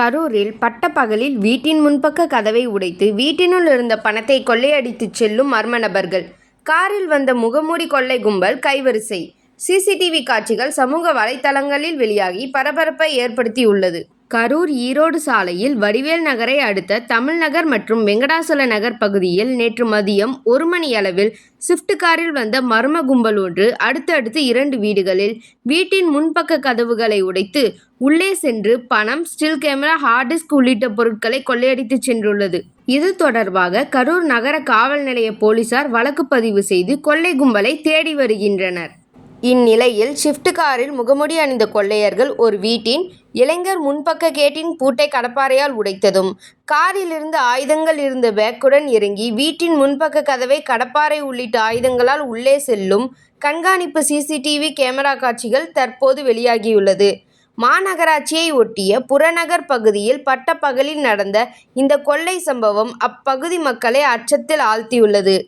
கரூரில் பட்டப்பகலில் வீட்டின் முன்பக்க கதவை உடைத்து வீட்டினுள் இருந்த பணத்தை கொள்ளையடித்துச் செல்லும் மர்ம நபர்கள். காரில் வந்த முகமூடி கொள்ளை கும்பல் கைவரிசை. சிசிடிவி காட்சிகள் சமூக வலைதளங்களில் வெளியாகி பரபரப்பை ஏற்படுத்தியுள்ளது. கரூர் ஈரோடு சாலையில் வடிவேல் நகரை அடுத்த தமிழ்நகர் மற்றும் வெங்கடாசல நகர் பகுதியில் நேற்று மதியம் ஒரு மணியளவில் ஸ்விஃப்ட் காரில் வந்த மர்ம கும்பல் ஒன்று அடுத்தடுத்து இரண்டு வீடுகளில் வீட்டின் முன்பக்க கதவுகளை உடைத்து உள்ளே சென்று பணம் ஸ்டில் கேமரா ஹார்ட் டிஸ்க் உள்ளிட்ட பொருட்களை கொள்ளையடித்து சென்றுள்ளது. இது தொடர்பாக கரூர் நகர காவல் நிலைய போலீசார் வழக்கு பதிவு செய்து கொள்ளை கும்பலை தேடி வருகின்றனர். இந்நிலையில் ஷிஃப்ட் காரில் முகமூடி அணிந்த கொள்ளையர்கள் ஒரு வீட்டின் இளைஞர் முன்பக்க கேட்டின் பூட்டை கடப்பாரையால் உடைத்ததும் காரிலிருந்து ஆயுதங்கள் இருந்த பேக்குடன் இறங்கி வீட்டின் முன்பக்க கதவை கடப்பாரை உள்ளிட்ட ஆயுதங்களால் உள்ளே செல்லும் கண்காணிப்பு சிசிடிவி கேமரா காட்சிகள் தற்போது வெளியாகியுள்ளது. மாநகராட்சியை ஒட்டிய புறநகர் பகுதியில் பட்டப்பகலில் நடந்த இந்த கொள்ளை சம்பவம் அப்பகுதி மக்களை அச்சத்தில் ஆழ்த்தியுள்ளது.